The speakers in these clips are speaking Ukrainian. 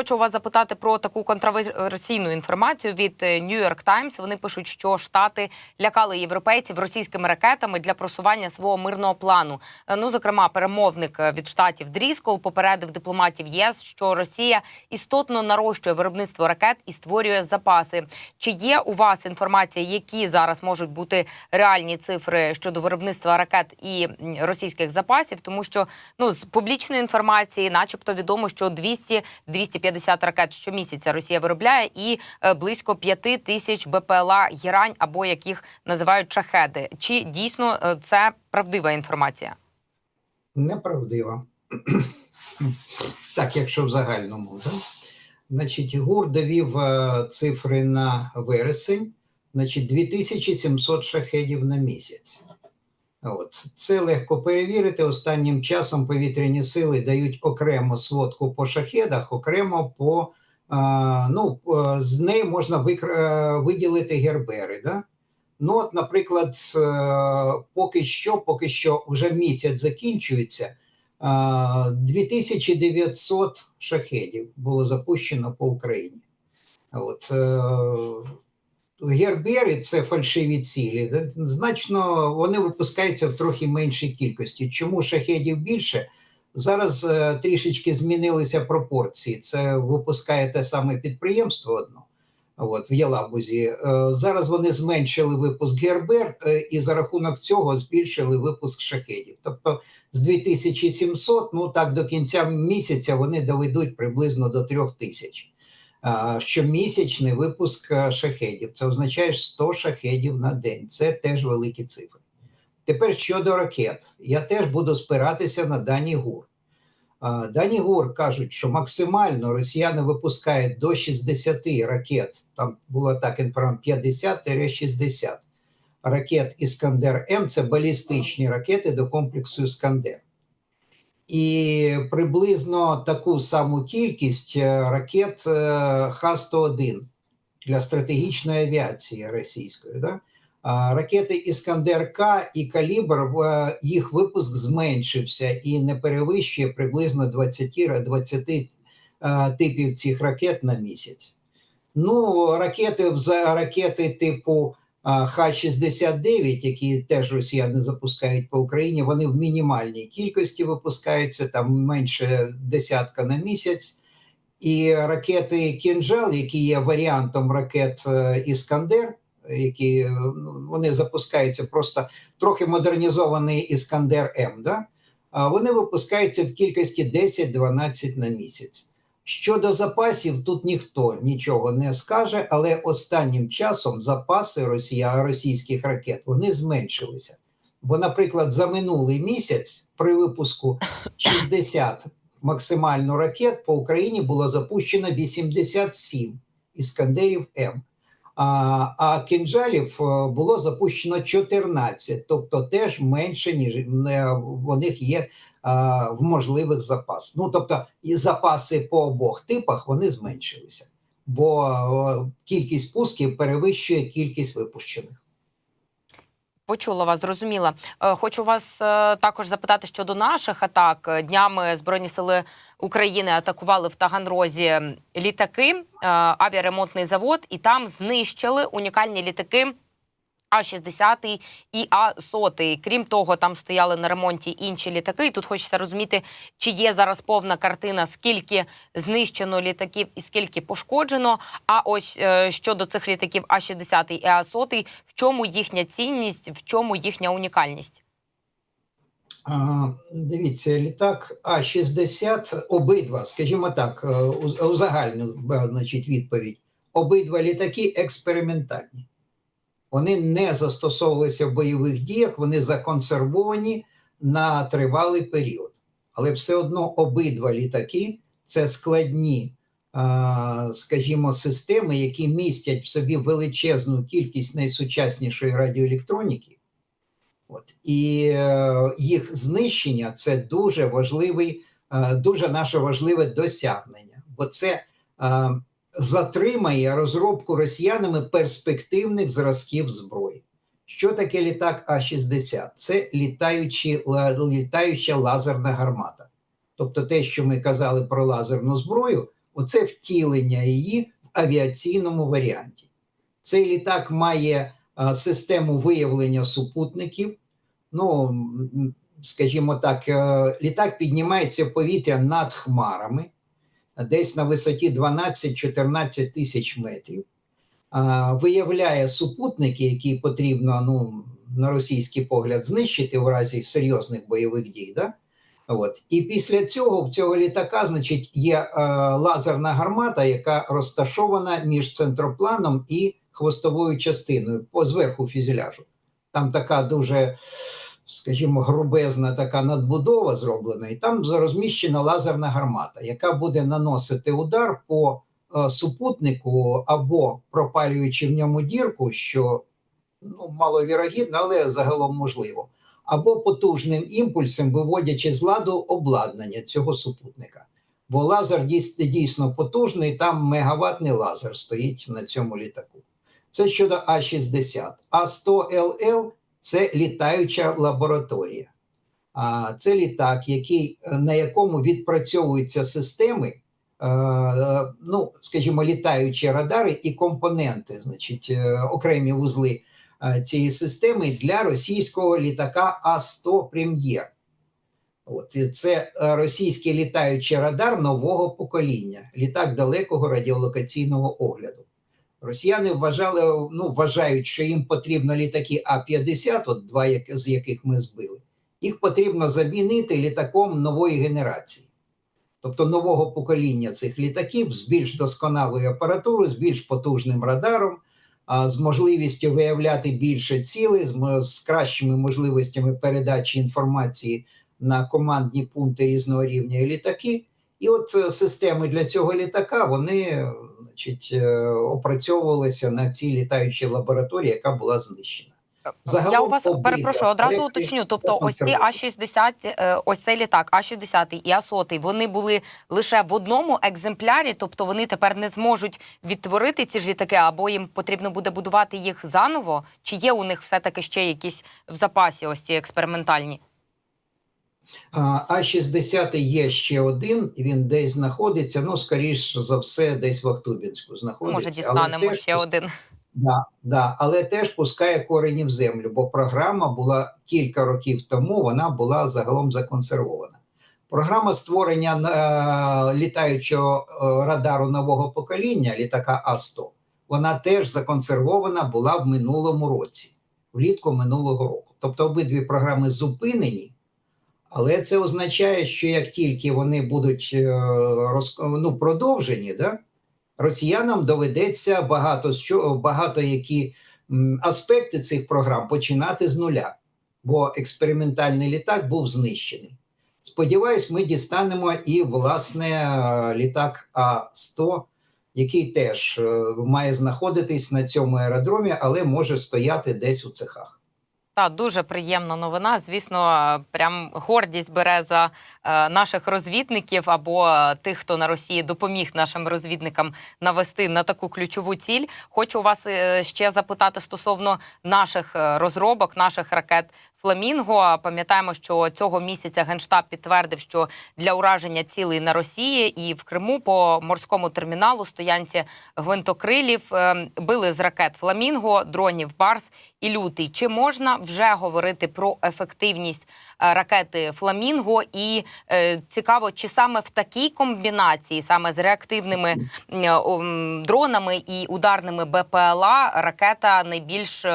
Хочу вас запитати про таку контроверсійну інформацію від е, New York Times. Вони пишуть, що штати лякали європейців російськими ракетами для просування свого мирного плану. Е, Ну, зокрема, перемовник е, від штатів Дріскол попередив дипломатів ЄС, що Росія істотно нарощує виробництво ракет і створює запаси. Чи є у вас інформація, які зараз можуть бути реальні цифри щодо виробництва ракет і російських запасів? Тому що ну з публічної інформації, начебто, відомо, що 200-250 ракет щомісяця Росія виробляє, і е, близько 5 тисяч БПЛА Герань або яких називають чахеди. Чи дійсно е, це правдива інформація? Неправдиво. так, якщо в загальному, да? Значить, ГУР довів е, цифри на вересень, значить, 2700 шахедів на місяць. От. Це легко перевірити. Останнім часом повітряні сили дають окремо сводку по шахедах, окремо по. А, ну, з неї можна викр... е, виділити гербери. Да? Ну, от, наприклад, е, поки що, поки що вже місяць закінчується. 2900 шахедів було запущено по Україні. От, е, Гербери це фальшиві цілі. Значно вони випускаються в трохи меншій кількості. Чому шахедів більше? Зараз е, трішечки змінилися пропорції. Це випускає те саме підприємство одно. От, в Єлабузі. Е, Зараз вони зменшили випуск ГРБР е, і за рахунок цього збільшили випуск шахедів. Тобто з 2700, ну так до кінця місяця вони доведуть приблизно до 3000. Щомісячний випуск е, шахедів. Це означає 100 шахедів на день. Це теж великі цифри. Тепер щодо ракет, я теж буду спиратися на дані ГУР. Дані ГУР кажуть, що максимально росіяни випускають до 60 ракет. Там було так інформація 50-60 ракет Іскандер М. Це балістичні ракети до комплексу Іскандер. І приблизно таку саму кількість е, ракет е, Х-101 для стратегічної авіації російської. Да? Ракети Іскандер К і Калібр в- їх випуск зменшився і не перевищує приблизно 20, 20 е, типів цих ракет на місяць. Ну, ракети ракети типу Х-69, які теж росіяни запускають по Україні, вони в мінімальній кількості випускаються, там менше десятка на місяць. І ракети Кінжал, які є варіантом ракет е, Іскандер, які е, ну, вони запускаються просто трохи модернізований Іскандер М. Да? Вони випускаються в кількості 10-12 на місяць. Щодо запасів, тут ніхто нічого не скаже, але останнім часом запаси Росія, російських ракет вони зменшилися. Бо, наприклад, за минулий місяць при випуску 60 максимально ракет по Україні було запущено 87 іскандерів М. А, а кінжалів е, було запущено 14, тобто теж менше, ніж е, в них є в можливих запас. Ну тобто, і запаси по обох типах вони зменшилися, бо кількість пусків перевищує кількість випущених. Почула вас, зрозуміла. Е, Хочу вас е, також запитати щодо наших атак. Днями Збройні сили України атакували в Таганрозі літаки, е, авіаремонтний завод, і там знищили унікальні літаки. А-60 і А-100. Крім того, там стояли на ремонті інші літаки. І тут хочеться розуміти, чи є зараз повна картина, скільки знищено літаків і скільки пошкоджено. А ось е, щодо цих літаків А-60 і А-100, в чому їхня цінність, в чому їхня унікальність? А, дивіться, літак А-60, обидва, скажімо так, е, у- узагальню е, значить, відповідь. Обидва літаки експериментальні. Вони не застосовувалися в бойових діях, вони законсервовані на тривалий період. Але все одно обидва літаки це складні, скажімо, системи, які містять в собі величезну кількість найсучаснішої радіоелектроніки. От. І е, їх знищення це дуже важливий, е, дуже наше важливе досягнення, бо це е, затримає розробку росіянами перспективних зразків зброї. Що таке літак А-60? Це літаючі, літаюча лазерна гармата. Тобто те, що ми казали про лазерну зброю, Оце втілення її в авіаційному варіанті. Цей літак має а, систему виявлення супутників. Ну, скажімо так, е, літак піднімається в повітря над хмарами, десь на висоті 12-14 тисяч метрів. Виявляє супутники, які потрібно ну, на російський погляд знищити в разі серйозних бойових дій. Да? От. І після цього в цього літака, значить, є е, лазерна гармата, яка розташована між центропланом і хвостовою частиною зверху фюзеляжу. Там така дуже, скажімо, грубезна така надбудова зроблена, і там розміщена лазерна гармата, яка буде наносити удар по е, супутнику або пропалюючи в ньому дірку, що ну, маловірогідно, але загалом можливо або потужним імпульсом, виводячи з ладу обладнання цього супутника. Бо лазер дійсно потужний, там мегаваттний лазер стоїть на цьому літаку. Це щодо А60. А100ЛЛ це літаюча лабораторія. Це літак, який, е, на якому відпрацьовуються системи, е, ну, скажімо, літаючі радари і компоненти, значить, е, окремі вузли цієї системи для російського літака А-100 Прем'єр. От це російський літаючий радар нового покоління, літак далекого радіолокаційного огляду. Росіяни вважали, ну, вважають, що їм потрібно літаки А-50, от два як- з яких ми збили. Їх потрібно замінити літаком нової генерації, тобто нового покоління цих літаків з більш досконалою апаратурою, з більш потужним радаром, з можливістю виявляти більше цілей, з, з кращими можливостями передачі інформації на командні пункти різного рівня і літаки. І от е, системи для цього літака вони значить, е, опрацьовувалися на цій літаючій лабораторії, яка була знищена. Загалом Я у вас обидва перепрошую, одразу уточню. Тобто, ось ці. А-60, е, ось цей літак, А-60 і А-100, вони були лише в одному екземплярі, тобто вони тепер не зможуть відтворити ці ж літаки, або їм потрібно буде будувати їх заново. Чи є у них все-таки ще якісь в запасі ось ці експериментальні? А А60 є ще один, він десь знаходиться. Ну, скоріш за все, десь в Ахтубінську знаходиться. Може, дістанемо теж ще один. Да, да, але теж пускає корені в землю, бо програма була кілька років тому, вона була загалом законсервована. Програма створення е, літаючого е, радару нового покоління, літака А-100, вона теж законсервована була в минулому році, влітку минулого року. Тобто обидві програми зупинені, але це означає, що як тільки вони будуть е, ну, продовжені, да, росіянам доведеться багато багато які аспекти цих програм починати з нуля, бо експериментальний літак був знищений. Сподіваюсь, ми дістанемо і власне літак А-100, який теж е, має знаходитись на цьому аеродромі, але може стояти десь у цехах. Та дуже приємна новина. Звісно, е, прям гордість бере за е, наших розвідників або е, тих, хто на Росії допоміг нашим розвідникам навести на таку ключову ціль. Хочу вас ще запитати стосовно наших розробок, наших ракет. Фламінго пам'ятаємо, що цього місяця генштаб підтвердив, що для ураження цілей на Росії і в Криму по морському терміналу стоянці гвинтокрилів е, били з ракет Фламінго, дронів Барс і Лютий. Чи можна вже говорити про ефективність е, ракети Фламінго? І е, цікаво, чи саме в такій комбінації, саме з реактивними дронами і ударними БПЛА, ракета найбільш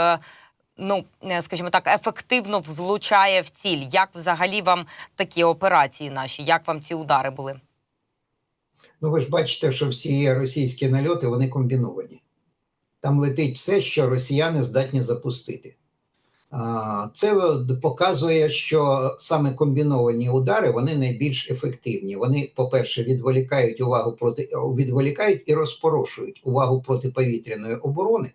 ну, е, скажімо так, ефективно влучає в ціль. Як взагалі вам такі операції наші? Як вам ці удари були? Ну, ви ж бачите, що всі російські нальоти вони комбіновані. Там летить все, що росіяни здатні запустити. Це показує, що саме комбіновані удари вони найбільш ефективні. Вони, по-перше, відволікають увагу проти відволікають і розпорошують увагу протиповітряної оборони.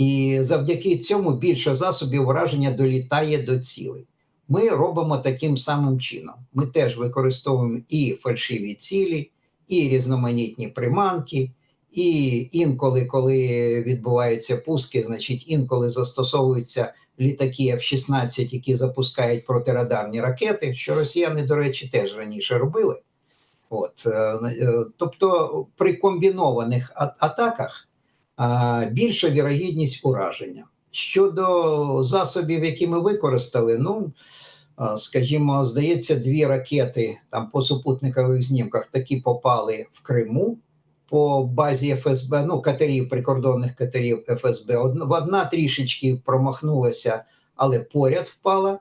І завдяки цьому більше засобів враження долітає до цілей. Ми робимо таким самим чином. Ми теж використовуємо і фальшиві цілі, і різноманітні приманки, і інколи, коли відбуваються пуски, значить інколи застосовуються літаки F-16, які запускають протирадарні ракети, що росіяни, до речі, теж раніше робили. От, е, е, тобто при комбінованих атаках більша вірогідність ураження. Щодо засобів, які ми використали, ну скажімо, здається, дві ракети там по супутникових знімках такі попали в Криму по базі ФСБ, ну катерів, прикордонних катерів ФСБ. Одна, трішечки промахнулася, але поряд впала.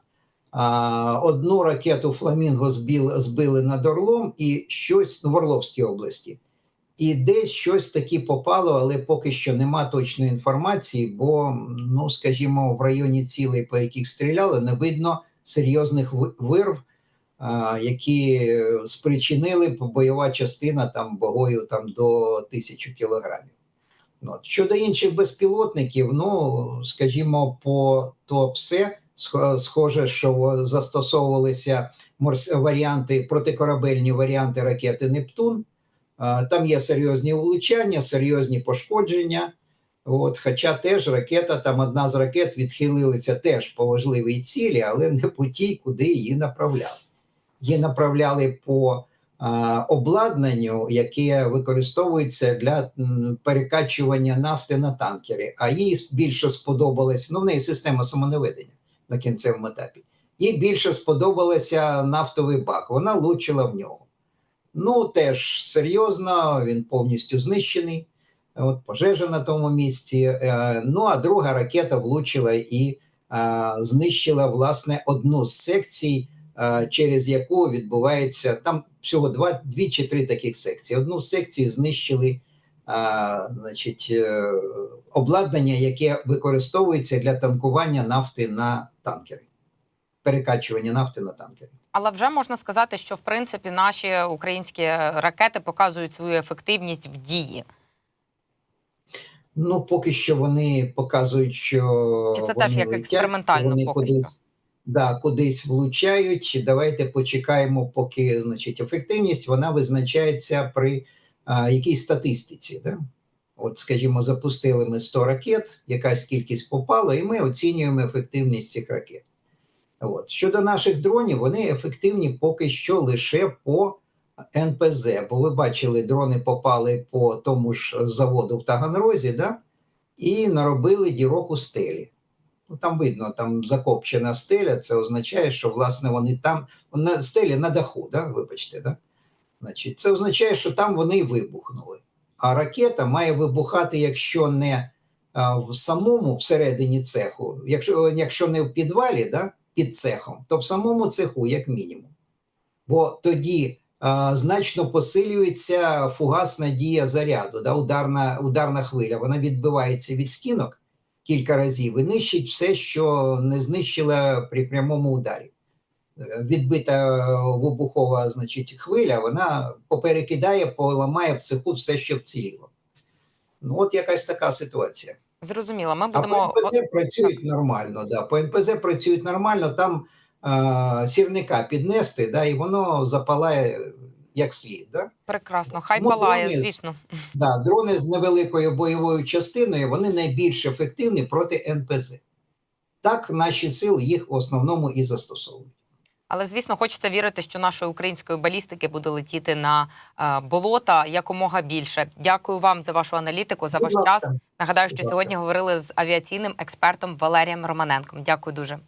Одну ракету Фламінго збили над Орлом і щось ну, в Орловській області. І десь щось таки попало, але поки що нема точної інформації, бо, ну скажімо, в районі цілей, по яких стріляли, не видно серйозних вирв, які спричинили б бойова частина там вагою там до тисячі кілограмів. Ну. Щодо інших безпілотників, ну скажімо, по ТОПСЕ схо- схоже, що застосовувалися варіанти, протикорабельні варіанти ракети Нептун. Там є серйозні влучання, серйозні пошкодження. От, хоча теж ракета, там одна з ракет відхилилася теж по важливій цілі, але не по тій, куди її направляли. Її направляли по а, обладнанню, яке використовується для перекачування нафти на танкери. А їй більше сподобалось, ну в неї система самонаведення на кінцевому етапі. Їй більше сподобалося нафтовий бак. Вона влучила в нього. Ну, теж серйозно, він повністю знищений. От пожежа на тому місці. Е, Ну а друга ракета влучила і е, знищила власне одну з секцій, е, через яку відбувається там всього два, дві чи три таких секції. Одну секцію знищили значить, обладнання, яке використовується для танкування нафти на танкери, перекачування нафти на танкери. Але вже можна сказати, що в принципі наші українські ракети показують свою ефективність в дії. Ну, поки що вони показують, що Чи це вони теж як летять, експериментально вони поки кудись, да, кудись влучають. Давайте почекаємо, поки значить, ефективність вона визначається при а, якійсь статистиці. Да? От, скажімо, запустили ми 100 ракет, якась кількість попала, і ми оцінюємо ефективність цих ракет. От. Щодо наших дронів, вони ефективні поки що лише по НПЗ, бо ви бачили, дрони попали по тому ж заводу в Таганрозі, да? і наробили дірок у стелі. Ну, там видно, там закопчена стеля, це означає, що власне вони там, на стелі на даху, да? вибачте, да? Значить, це означає, що там вони вибухнули. А ракета має вибухати, якщо не в самому всередині цеху, якщо, якщо не в підвалі, да? Під цехом, то в самому цеху, як мінімум. Бо тоді а, значно посилюється фугасна дія заряду, да, ударна, ударна хвиля. Вона відбивається від стінок кілька разів і нищить все, що не знищила при прямому ударі. Е, Відбита е, вибухова значить, хвиля, вона поперекидає, поламає в цеху все, що вціліло. Ну, от якась така ситуація. Зрозуміло, ми А будемо по НПЗ працюють нормально. Да. По НПЗ працюють нормально, там а, сірника піднести, да, і воно запалає як слід. Да. прекрасно. Хай Ну, палає, дрони звісно. Да, дрони з невеликою бойовою частиною вони найбільш ефективні проти НПЗ. Так наші сили їх в основному і застосовують. Але звісно, хочеться вірити, що нашої української балістики буде летіти на е, болота якомога більше. Дякую вам за вашу аналітику, за ваш час. Нагадаю, що сьогодні говорили з авіаційним експертом Валерієм Романенком. Дякую дуже.